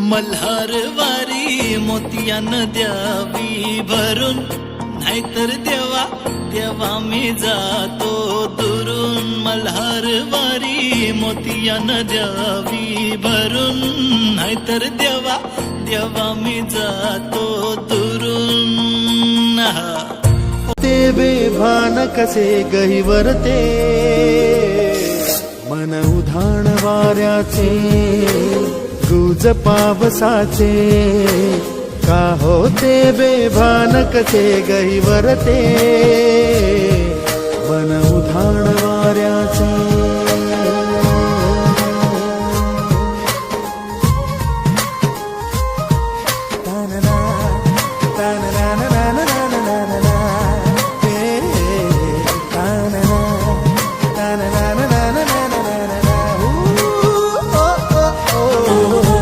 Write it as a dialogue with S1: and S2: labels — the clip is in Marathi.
S1: मल्हार वारी मोतियानं द्यावी भरून. नाहीतर देवा देवा मी जातो दुरून. मल्हार वारी मोतियानं द्यावी भरून. नाहीतर देवा देवा मी जातो दुरून.
S2: ते बेभान कसे गहिवरते. मन उधाण वाऱ्याचे. गुज पावसाचे का होते बेभान कसे गहिवरते मन